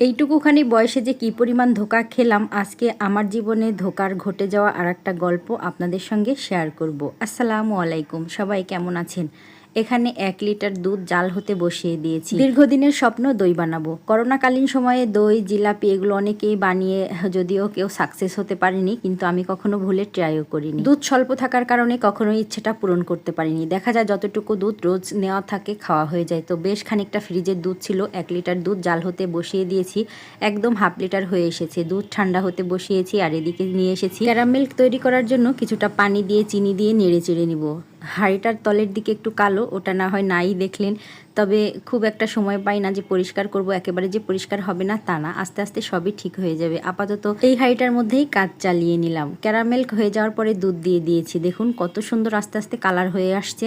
এইটুকুখানি বয়সে যে কি পরিমাণ ধোকা খেলাম, আজকে আমার জীবনে ধোকার ঘটে যাওয়া আর একটা গল্প আপনাদের সঙ্গে শেয়ার করব। আসসালামু আলাইকুম, সবাই কেমন আছেন? এখানে এক লিটার দুধ জাল হতে বসিয়ে দিয়েছি। দীর্ঘদিনের স্বপ্ন দই বানাবো। করোনাকালীন সময়ে দই, জিলাপি এগুলো অনেকেই বানিয়ে, যদিও কেউ সাকসেস হতে পারেনি, কিন্তু আমি কখনো ভুলে ট্রাইও করিনি। দুধ স্বল্প থাকার কারণে কখনো ইচ্ছেটা পূরণ করতে পারিনি। দেখা যায় যতটুকু দুধ রোজ নেওয়া থাকে খাওয়া হয়ে যায়। তো বেশ খানিকটা ফ্রিজের দুধ ছিল, এক লিটার দুধ জাল হতে বসিয়ে দিয়েছি, একদম হাফ লিটার হয়ে এসেছে। দুধ ঠান্ডা হতে বসিয়েছি আর এদিকে নিয়ে এসেছি। ক্যারামেল তৈরি করার জন্য কিছুটা পানি দিয়ে, চিনি দিয়ে নেড়ে চেড়ে নিব। হাঁড়িটার তলের দিকে একটু কালো ওটা না হয় নাই দেখলেন। তবে খুব একটা সময় পাই না যে পরিষ্কার করব, একেবারে যে পরিষ্কার হবে না তা না। আস্তে আস্তে সবই ঠিক হয়ে যাবে। আপাতত এই হাঁড়িটার মধ্যেই কাজ চালিয়ে নিলাম। ক্যারামেল হয়ে যাওয়ার পরে দুধ দিয়ে দিয়েছি। দেখুন কত সুন্দর আস্তে আস্তে কালার হয়ে আসছে।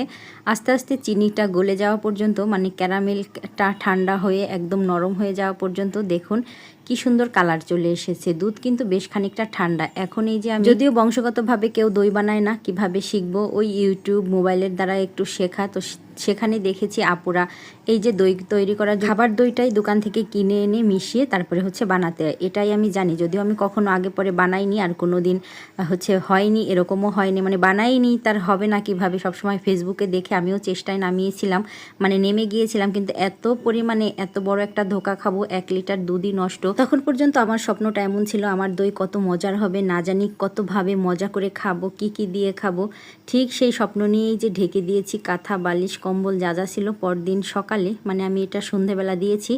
আস্তে আস্তে চিনিটা গলে যাওয়া পর্যন্ত মানে ক্যারামেলটা ঠান্ডা হয়ে একদম নরম হয়ে যাওয়া পর্যন্ত দেখুন কি সুন্দর কালার চলে এসেছে। দুধ কিন্তু বেশ খানিকটা ঠান্ডা। এখন এই যে আমি যদিও বংশগতভাবে কেউ দই বানায় না, কীভাবে শিখব, ওই ইউটিউব মোবাইলের দ্বারা একটু শেখা, তো সেখানে দেখেছি আপুরা এই যে দই তৈরি করা খাবার দইটাই দোকান থেকে কিনে এনে মিশিয়ে তারপরে হচ্ছে বানাতে এটাই আমি জানি। যদিও আমি কখনো আগে পরে বানাইনি আর কোনো দিন হচ্ছে হয়নি, এরকমও হয়নি। মানে বানাইনি, তার হবে না কীভাবে সবসময় ফেসবুকে দেখে আমিও চেষ্টায় নামিয়েছিলাম। মানে নেমে গিয়েছিলাম, কিন্তু এত পরিমাণে এত বড় একটা ধোকা খাব, এক লিটার দুধই নষ্ট। তখন পর্যন্ত আমার স্বপ্নটা এমন ছিল, আমার দই কত মজার হবে, না জানি কতভাবে মজা করে খাব, কি কি দিয়ে খাব। ঠিক সেই স্বপ্ন নিয়েই যে ঢেকে দিয়েছি, কাঁথা, বালিশ কম্বল যা যা ছিল পরদিন সকালে মানে আমি এটা সন্ধেবেলা দিয়েছি।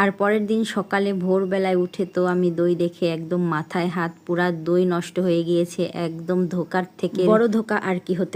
আর পরের দিন সকালে ভোরবেলায় উঠে তো আমি দই দেখে একদম মাথায় হাত পুরা দই নষ্ট হয়ে গিয়েছে, একদম ধোকার থেকে। বড় ধোকা আর কি হতে